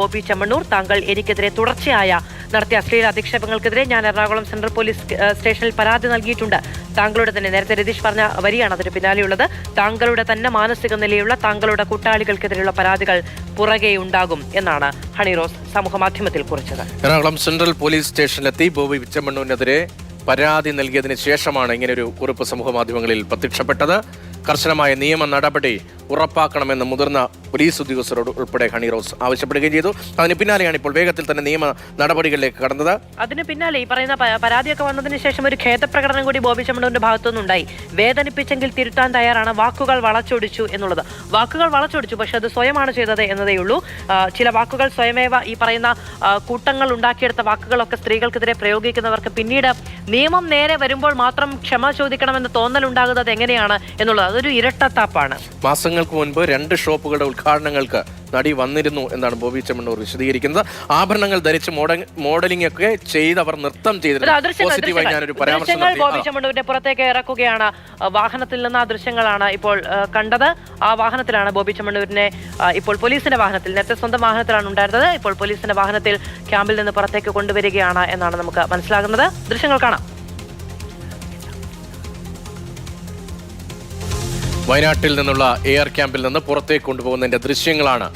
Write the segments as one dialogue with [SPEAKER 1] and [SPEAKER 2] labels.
[SPEAKER 1] ബോബി ചെമ്മണ്ണൂർ താങ്കൾ എനിക്കെതിരെ തുടർച്ചയായ നടത്തിയ അശ്ലീല അധിക്ഷേപങ്ങൾക്കെതിരെ ഞാൻ എറണാകുളം സെൻട്രൽ പോലീസ് സ്റ്റേഷനിൽ പരാതി നൽകിയിട്ടുണ്ട്. താങ്കളുടെ തന്നെ നേരത്തെ രതീഷ് പറഞ്ഞ വരിയാണ് അതിന് പിന്നാലെയുള്ളത്. താങ്കളുടെ തന്നെ മാനസിക നിലയുള്ള താങ്കളുടെ കൂട്ടാളികൾക്കെതിരെയുള്ള പരാതികൾ പുറകെ ഉണ്ടാകും എന്നാണ് ഹണിറോസ് സമൂഹമാധ്യമത്തിൽ കുറിച്ചത്.
[SPEAKER 2] എറണാകുളം സെൻട്രൽ പോലീസ് സ്റ്റേഷനിലെത്തി ബോബി ചെമ്മണ്ണൂരിനെതിരെ പരാതി നൽകിയതിന് ശേഷമാണ് ഇങ്ങനൊരു കുറിപ്പ് സമൂഹ മാധ്യമങ്ങളിൽ പ്രത്യക്ഷപ്പെട്ടത്. കർശനമായ നിയമ നടപടി ഉറപ്പാക്കണമെന്ന് മുതിർന്ന പോലീസ് ഉദ്യോഗസ്ഥരോട് ഉൾപ്പെടെ ഹണി റോസ് ആവശ്യപ്പെടുകയും ചെയ്തു. അതിന് പിന്നാലെയാണ് ഇപ്പോൾ വേഗത്തിൽ തന്നെ നിയമ നടപടികളിലേക്ക് കടന്നത്.
[SPEAKER 1] അതിന് പിന്നാലെ ഈ പറയുന്ന പരാതിയൊക്കെ വന്നതിന് ശേഷം ഒരു ഖേദപ്രകടനം കൂടി ബോബി ചെമ്മണ്ണൂരിന്റെ ഭാഗത്തുനിന്നുണ്ടായി. വേദനിപ്പിച്ചെങ്കിൽ തിരുത്താൻ തയ്യാറാണ്. വാക്കുകൾ വളച്ചൊടിച്ചു എന്നുള്ളത്. വാക്കുകൾ വളച്ചൊടിച്ചു പക്ഷെ അത് സ്വയമാണ് ചെയ്തത് എന്നതേ ഉള്ളൂ. ചില വാക്കുകൾ സ്വയമേവ ഈ പറയുന്ന കൂട്ടങ്ങൾ ഉണ്ടാക്കിയെടുത്ത വാക്കുകളൊക്കെ സ്ത്രീകൾക്കെതിരെ പ്രയോഗിക്കുന്നവർക്ക് പിന്നീട് നിയമം നേരെ വരുമ്പോൾ മാത്രം ക്ഷമ ചോദിക്കണമെന്ന് തോന്നലുണ്ടാകുന്നത് എങ്ങനെയാണ് എന്നുള്ളത്. അതൊരു ഇരട്ടത്താപ്പാണ്.
[SPEAKER 2] മാസങ്ങൾക്ക് മുൻപ് രണ്ട് ഷോപ്പുകളുടെ ഉദ്ഘാടനങ്ങൾക്ക് നടി വന്നിരുന്നു എന്നാണ് ബോബി ചെമ്മണ്ണൂർ വിശദീകരിക്കുന്നത്. ആഭരണങ്ങൾ ധരിച്ച് മോഡ- മോഡലിംഗ് ഒക്കെ ചെയ്ത് അവർ
[SPEAKER 1] നൃത്തം
[SPEAKER 2] ചെയ്തിരുന്നു
[SPEAKER 1] ബോബി. ചെമ്മണ്ണൂരിന്റെ പുറത്തേക്ക് ഇറക്കുകയാണ്. വാഹനത്തിൽ നിന്ന് ആ ദൃശ്യങ്ങളാണ് ഇപ്പോൾ കണ്ടത്. ആ വാഹനത്തിലാണ് ബോബി ചെമ്മണ്ണൂരിനെ ഇപ്പോൾ പോലീസിന്റെ വാഹനത്തിൽ നേരത്തെ സ്വന്തം വാഹനത്തിലാണ് ഉണ്ടായിരുന്നത്. ഇപ്പോൾ പോലീസിന്റെ വാഹനത്തിൽ ക്യാമ്പിൽ നിന്ന് പുറത്തേക്ക് കൊണ്ടുവരികയാണ് എന്നാണ് നമുക്ക് മനസ്സിലാകുന്നത്. ദൃശ്യങ്ങൾ കാണാം.
[SPEAKER 2] വയനാട്ടിൽ നിന്നുള്ള എയർ ക്യാമ്പിൽ നിന്ന് പുറത്തേക്ക് കൊണ്ടുപോകുന്നതിന്റെ ദൃശ്യങ്ങളാണ്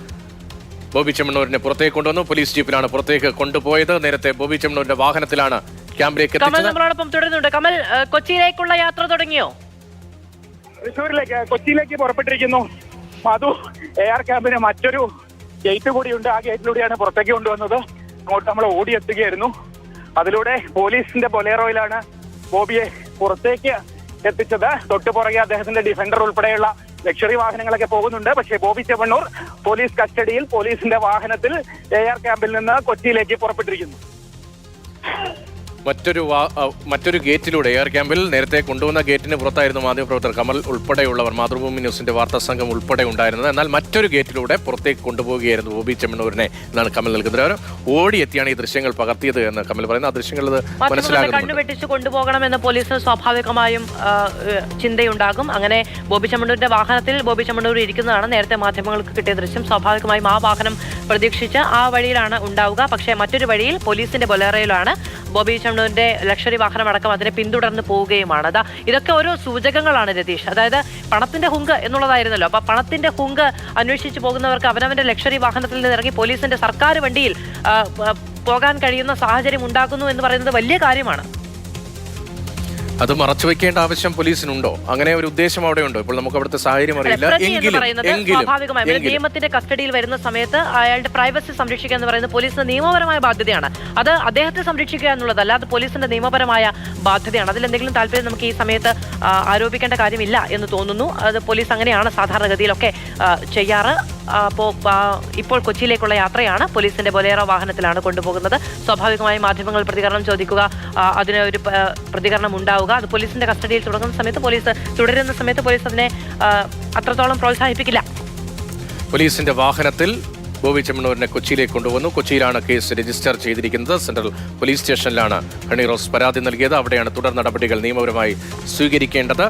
[SPEAKER 2] ബോബി ചെമ്മണ്ണൂരിനെ പുറത്തേക്ക് കൊണ്ടുവന്നു. പോലീസ് ജീപ്പിലാണ് പുറത്തേക്ക് കൊണ്ടുപോയത്. നേരത്തെ ബോബി ചെമ്മണ്ണൂരിന്റെ വാഹനത്തിലാണ് ക്യാമ്പിലേക്ക്
[SPEAKER 1] കമൽ
[SPEAKER 2] എത്തിച്ചത്.
[SPEAKER 1] നമ്മളോടൊപ്പം തുടരുന്നുണ്ട്. കമൽ കൊച്ചിയിലേക്കുള്ള യാത്ര തുടങ്ങിയോ?
[SPEAKER 3] തൃശ്ശൂരിലേക്ക് കൊച്ചിയിലേക്ക് പുറപ്പെട്ടിരിക്കുന്നു. മധു എയർ ക്യാമ്പിന് മറ്റൊരു ഗേറ്റ് കൂടിയുണ്ട്. ആ ഗേറ്റിലൂടെയാണ് പുറത്തേക്ക് കൊണ്ടുവന്നത്. അങ്ങോട്ട് നമ്മൾ ഓടിയെത്തുകയായിരുന്നു. അതിലൂടെ പോലീസിന്റെ ബൊലേറോയിലാണ് ബോബിയെ പുറത്തേക്ക് എത്തിച്ചത്. തൊട്ടു പുറകെ അദ്ദേഹത്തിന്റെ ഡിഫൻഡർ ഉൾപ്പെടെയുള്ള ലക്ഷറി വാഹനങ്ങളൊക്കെ പോകുന്നുണ്ട്. പക്ഷേ ബോബി ചെമ്മണ്ണൂർ പോലീസ് കസ്റ്റഡിയിൽ പോലീസിന്റെ വാഹനത്തിൽ എ ആർ ക്യാമ്പിൽ നിന്ന് കൊച്ചിയിലേക്ക് പുറപ്പെട്ടിരിക്കുന്നു.
[SPEAKER 2] മറ്റൊരു മറ്റൊരു ഗേറ്റിലൂടെ എയർ ക്യാമ്പിൽ നേരത്തെ കൊണ്ടുവന്ന ഗേറ്റിന് പുറത്തായിരുന്നു മാധ്യമപ്രവർത്തകർ കമൽ ഉൾപ്പെടെയുള്ളവർ. മാതൃഭൂമി ന്യൂസിന്റെ വാർത്താ സംഘം ഉൾപ്പെടെ ഉണ്ടായിരുന്നത്. എന്നാൽ മറ്റൊരു ഗേറ്റിലൂടെ പുറത്തേക്ക് കൊണ്ടുപോവുകയായിരുന്നു ബോബി ചെമ്മണ്ണൂരിനെ എന്നാണ് കമൽ നൽകുന്നത്. അവർ ഓടിയെത്തിയാണ് ഈ ദൃശ്യങ്ങൾ പകർത്തിയത് എന്ന് കമൽ പറയുന്നു. ആ ദൃശ്യങ്ങൾ
[SPEAKER 1] കണ്ണുവെട്ടിച്ച് കൊണ്ടുപോകണമെന്ന് പോലീസിന് സ്വാഭാവികമായും ചിന്തയുണ്ടാകും. അങ്ങനെ ബോബി ചെമ്മണൂരിന്റെ വാഹനത്തിൽ ബോബി ചെമ്മണൂർ ഇരിക്കുന്നതാണ് നേരത്തെ മാധ്യമങ്ങൾക്ക് കിട്ടിയ ദൃശ്യം. സ്വാഭാവികമായും ആ വാഹനം പ്രതീക്ഷിച്ച് ആ വഴിയിലാണ് ഉണ്ടാവുക. പക്ഷേ മറ്റൊരു വഴിയിൽ പോലീസിന്റെ ബൊലേറയിലാണ് ബോബി ചമ്മണ്ണൂരിന്റെ ലക്ഷറി വാഹനം അടക്കം അതിനെ പിന്തുടർന്ന് പോവുകയുമാണ്. അതാ ഇതൊക്കെ ഓരോ സൂചകങ്ങളാണ് രതീഷ്. അതായത് പണത്തിന്റെ ഹുങ്ക് എന്നുള്ളതായിരുന്നല്ലോ. അപ്പൊ പണത്തിന്റെ ഹുങ്ക് അന്വേഷിച്ച് പോകുന്നവർക്ക് അവനവന്റെ ലക്ഷറി വാഹനത്തിൽ നിന്ന് ഇറങ്ങി പോലീസിന്റെ സർക്കാർ വണ്ടിയിൽ പോകാൻ കഴിയുന്ന സാഹചര്യം ഉണ്ടാക്കുന്നു എന്ന് പറയുന്നത് വലിയ കാര്യമാണ്.
[SPEAKER 2] അത് മറച്ചു വെക്കേണ്ട ആവശ്യം പോലീസിനുണ്ടോ? അങ്ങനെ ഒരു ഉദ്ദേശം അവിടെ ഉണ്ടോ ഇപ്പോൾ നമുക്ക് അവിടുത്തെ സാഹചര്യം അറിയില്ല. എങ്കിലും
[SPEAKER 1] സ്വാഭാവികമായും നിയമത്തിന്റെ കസ്റ്റഡിയിൽ വരുന്ന സമയത്ത് അയാളുടെ പ്രൈവസി സംരക്ഷിക്കുക എന്ന് പറയുന്നത് പോലീസിന്റെ നിയമപരമായ ബാധ്യതയാണ്. അത് അദ്ദേഹത്തെ സംരക്ഷിക്കുക എന്നുള്ളതല്ല അത് പോലീസിന്റെ നിയമപരമായ ബാധ്യതയാണ്. അതിൽ എന്തെങ്കിലും താല്പര്യം നമുക്ക് ഈ സമയത്ത് ആരോപിക്കേണ്ട കാര്യമില്ല എന്ന് തോന്നുന്നു. അത് പോലീസ് അങ്ങനെയാണ് സാധാരണഗതിയിലൊക്കെ ചെയ്യാറ്. അപ്പോൾ ഇപ്പോൾ കൊച്ചിയിലേക്കുള്ള യാത്രയാണ്. പോലീസിന്റെ ബൊലേറോ വാഹനത്തിലാണ് കൊണ്ടുപോകുന്നത്. സ്വാഭാവികമായി മാധ്യമങ്ങൾ പ്രതികരണം ചോദിക്കുക അതിന് ഒരു പ്രതികരണം ഉണ്ടാവുക. അത് പോലീസിന്റെ കസ്റ്റഡിയിൽ തുടങ്ങുന്ന സമയത്ത് പോലീസ് തുടരുന്ന സമയത്ത് പോലീസ് അതിനെ അത്രത്തോളം പ്രോത്സാഹിപ്പിക്കില്ല.
[SPEAKER 2] പോലീസിന്റെ വാഹനത്തിൽ ബോബി ചെമ്മണൂരിനെ കൊച്ചിയിലേക്ക് കൊണ്ടുവന്നു. കൊച്ചിയിലാണ് കേസ് രജിസ്റ്റർ ചെയ്തിരിക്കുന്നത്. സെൻട്രൽ പോലീസ് സ്റ്റേഷനിലാണ് ഹണി റോസ് പരാതി നൽകിയത്. അവിടെയാണ് തുടർ നടപടികൾ നിയമപരമായി സ്വീകരിക്കേണ്ടത്.